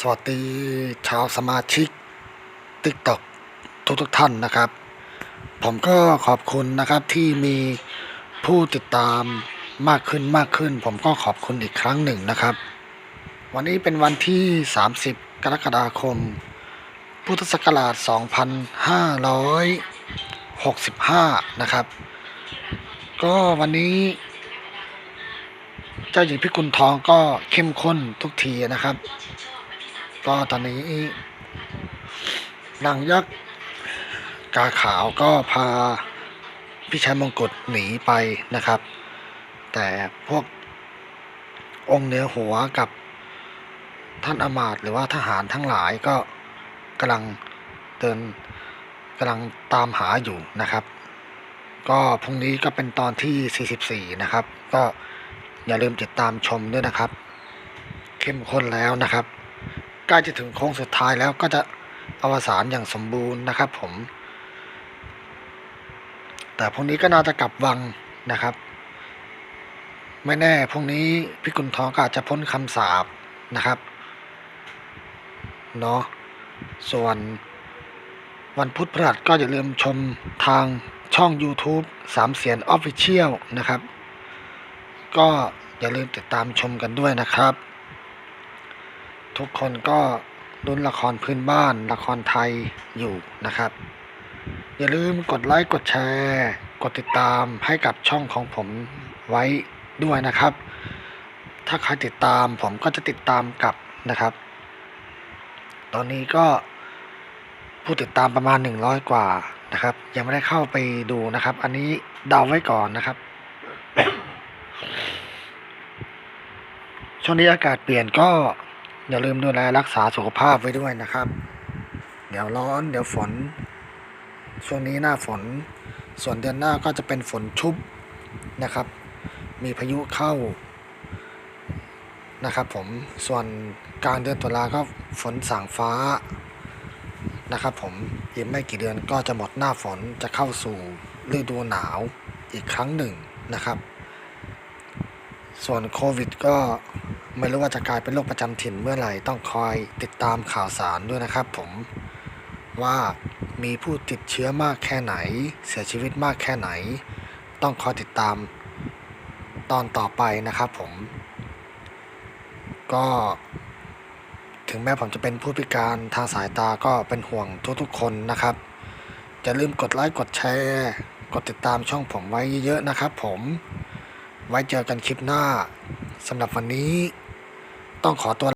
สวัสดีชาวสมาชิก TikTok ทุกทุกท่านนะครับ ผมก็ขอบคุณนะครับที่มีผู้ติดตามมากขึ้นมากขึ้น ผมก็ขอบคุณอีกครั้งหนึ่งนะครับ วันนี้เป็นวันที่ 30 กรกฎาคม พุทธศักราช 2565 นะครับ ก็วันนี้ เจ้าหญิงพิกุลทองก็เข้มข้นทุกทีนะครับ ก็ตอนนี้นางยักษ์กาขาวก็พาพี่ชายมงกุฎหนีไปนะครับ แต่พวกองค์เหนือหัวกับท่านอมาตหรือว่าทหารทั้งหลายก็กำลังเดินกำลังตามหาอยู่นะครับ ก็พรุ่งนี้ก็เป็นตอนที่ 44 นะครับ ก็อย่าลืมติดตามชมด้วยนะครับ เข้มข้นแล้วนะครับ ใกล้จะถึงโค้งสุดท้ายแล้วก็จะอวสานอย่างสมบูรณ์นะครับผม แต่พรุ่งนี้ก็น่าจะกลับวังนะครับ ไม่แน่พรุ่งนี้พิกุลทองก็อาจจะพ้นคำสาปนะครับเนาะส่วนวันพุธพฤหัสก็อย่าลืมชมทางช่อง YouTube สามเสียน Official นะครับ ก็อย่าลืมติดตามชมกันด้วยนะครับ ทุกคนก็ลุ้นละครพื้นบ้านละครไทยอยู่นะครับ อย่าลืมกดไลค์กดแชร์ กดติดตามให้กับช่องของผมไว้ด้วยนะครับ ถ้าใครติดตามผมก็จะติดตามกลับนะครับ ตอนนี้ก็ผู้ติดตามประมาณ 100 กว่านะครับ ยังไม่ได้เข้าไปดูนะครับ อันนี้เดาไว้ก่อนนะครับช่วงนี้อากาศเปลี่ยนก็ อย่าลืมดูแลรักษาสุขภาพไว้ด้วยนะครับ เดี๋ยวร้อน เดี๋ยวฝน ช่วงนี้หน้าฝน ส่วนเดือนหน้าก็จะเป็นฝนชุบนะครับ มีพายุเข้านะครับผม ส่วนกลางเดือนตุลาก็ฝนสั่งฟ้านะครับผมอีกไม่กี่เดือนก็จะหมดหน้าฝนจะเข้าสู่ฤดูหนาวอีกครั้งหนึ่งนะครับ ส่วนโควิดก็ ไม่รู้ว่าจะกลายเป็นโรคประจำถิ่นเมื่อไหร่ต้องคอยติดตามข่าวสารด้วยนะครับผมว่ามีผู้ติดเชื้อมากแค่ไหน เสียชีวิตมากแค่ไหน ต้องคอยติดตามตอนต่อไปนะครับผม ก็ถึงแม้ผมจะเป็นผู้พิการทางสายตาก็เป็นห่วงทุกๆคนนะครับอย่าลืมกดไลค์กดแชร์ กดติดตามช่องผมไว้เยอะๆนะครับผม ไว้เจอกันคลิปหน้าสำหรับวันนี้ ต้องขอตัว